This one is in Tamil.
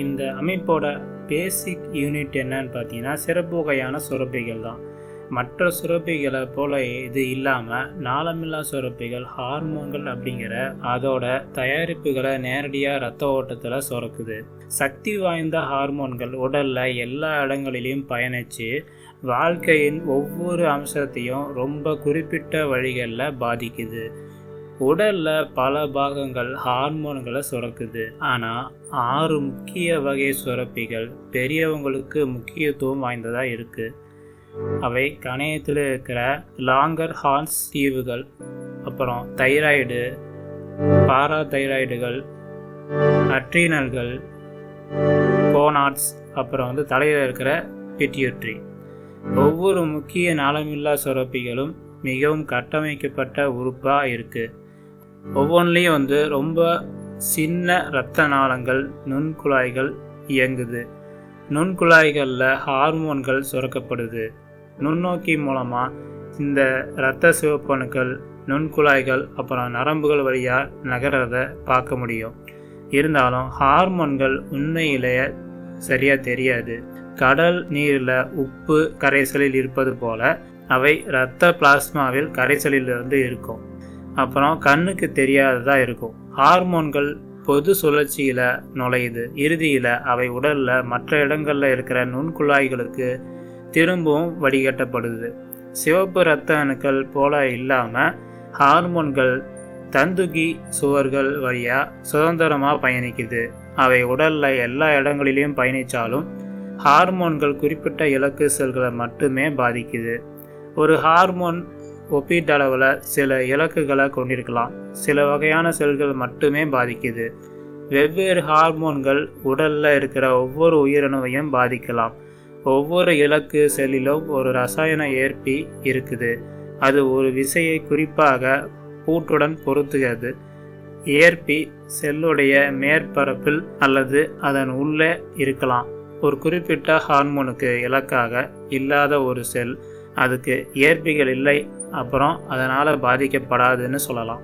இந்த அமைப்போட பேசிக் யூனிட் என்னன்னு பார்த்தீங்கன்னா சிறப்பு வகையான சுரப்பிகள் தான். மற்ற சுரப்பிகளை போல இது இல்லாமல் நாளமில்லா சுரப்பிகள் ஹார்மோன்கள் அப்படிங்கிற அதோட தயாரிப்புகளை நேரடியாக ரத்த ஓட்டத்தில் சுரக்குது. சக்தி வாய்ந்த ஹார்மோன்கள் உடலில் எல்லா இடங்களிலையும் பயணித்து வாழ்க்கையின் ஒவ்வொரு அம்சத்தையும் ரொம்ப குறிப்பிட்ட வழிகளில் பாதிக்குது. உடலில் பல பாகங்கள் ஹார்மோன்களை சுரக்குது. ஆனால் ஆறு முக்கிய வகை சுரப்பிகள் பெரியவங்களுக்கு முக்கியத்துவம் வாய்ந்ததாக இருக்குது அவை கணையத்தில் இருக்கிற லாங்கர் ஹார்ன்ஸ் தீவுகள் அப்புறம் தைராய்டு பாராதைராய்டுகள் அட்ரீனல்கள் கோனாட்ஸ் அப்புறம் வந்து தலையில் இருக்கிற பிட்யூட்ரி. ஒவ்வொரு முக்கிய நாளமில்லா சுரப்பிகளும் மிகவும் கட்டமைக்கப்பட்ட உறுப்பாக இருக்குது ஒவ்வொன்றிலையும் வந்து ரொம்ப சின்ன இரத்த நாளங்கள் நுண்குழாய்கள் இயங்குது. நுண்குழாய்களில் ஹார்மோன்கள் சுரக்கப்படுது. நுண்ணோக்கி மூலமாக இந்த இரத்த சிவப்பணுக்கள் நுண்குழாய்கள் அப்புறம் நரம்புகள் வழியாக நகர்றத பார்க்க முடியும். இருந்தாலும் ஹார்மோன்கள் உண்மையிலேயே சரியாக தெரியாது. கடல் நீரில் உப்பு கரைசலில் இருப்பது போல அவை இரத்த பிளாஸ்மாவில் கரைசலிலிருந்து இருக்கும். அப்புறம் கண்ணுக்கு தெரியாததாக இருக்கும். ஹார்மோன்கள் பொது சுழற்சியில் நுழையுது. இறுதியில் அவை உடலில் மற்ற இடங்களில் இருக்கிற நுண்குழாய்களுக்கு திரும்பவும் வடிகட்டப்படுது. சிவப்பு இரத்த அணுக்கள் போல இல்லாமல் ஹார்மோன்கள் தந்துகி சுவர்கள் வழியாக சுதந்திரமாக பயணிக்குது. அவை உடலில் எல்லா இடங்களிலையும் பயணித்தாலும் ஹார்மோன்கள் குறிப்பிட்ட இலக்கு செல்களை மட்டுமே பாதிக்குது. ஒரு ஹார்மோன் ஒப்பீட்டளவில் சில இலக்குகளை கொண்டிருக்கலாம். சில வகையான செல்கள் மட்டுமே பாதிக்குது. வெவ்வேறு ஹார்மோன்கள் உடலில் இருக்கிற ஒவ்வொரு உயிரணுவையும் பாதிக்கலாம். ஒவ்வொரு இலக்கு செல்லிலும் ஒரு ரசாயன ஏற்பி இருக்குது. அது ஒரு விசையை குறிப்பாக பூட்டுடன் பொருத்துகிறது. ஏற்பி செல்லுடைய மேற்பரப்பில் அல்லது அதன் உள்ளே இருக்கலாம். ஒரு குறிப்பிட்ட ஹார்மோனுக்கு இலக்காக இல்லாத ஒரு செல் அதுக்கு ஏற்பிகள் இல்லை அப்புறம் அதனால் பாதிக்கப்படாதுன்னு சொல்லலாம்.